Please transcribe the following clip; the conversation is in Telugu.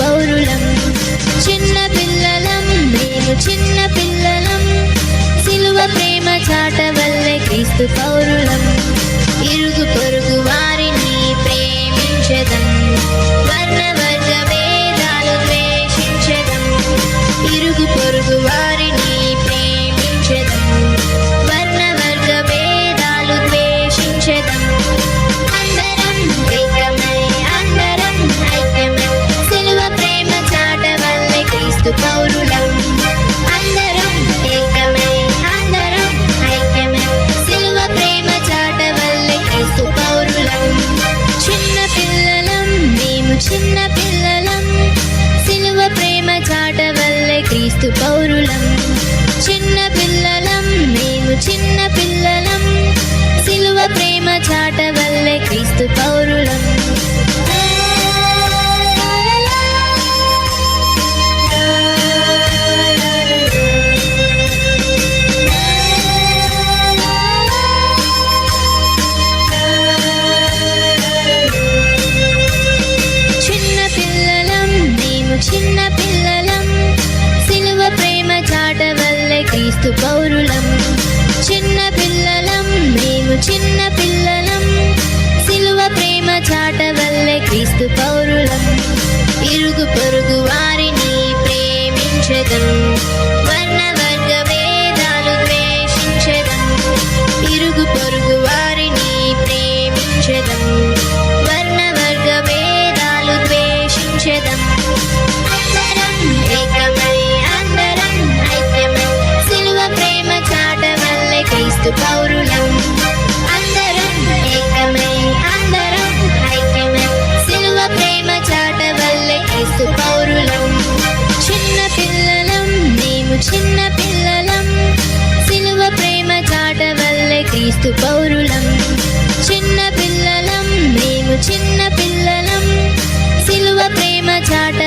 పౌరులం. చిన్న పిల్లలం మేము చిన్న పిల్లలం. సిలువ ప్రేమ చాటవల్లే క్రీస్తు పౌరులం. చిన్న పిల్లలం సిలువ ప్రేమ చాటవల్లే క్రీస్తు పౌరులం. చిన్న పిల్లలం మేము చిన్న పిల్లలం. సిలువ ప్రేమ చాట చాటవల్లే పౌరులం. చిన్న పిల్లలం మేము చిన్న పిల్లలం. సిలువ ప్రేమ చాటవల్లే క్రీస్తు పౌరులం. ఇరుగు పొరుగు క్రీస్తు పౌరులం అందరం అందరం ఐక్యమై ప్రేమ చాట వల్లే క్రీస్తు పౌరులం చిన్న పిల్లలం మేము చిన్న పిల్లలం సిల్వ ప్రేమ చాట వల్లే క్రీస్తు పౌరులం చిన్న పిల్లలం మేము చిన్న పిల్లలం సిల్వ ప్రేమ చాట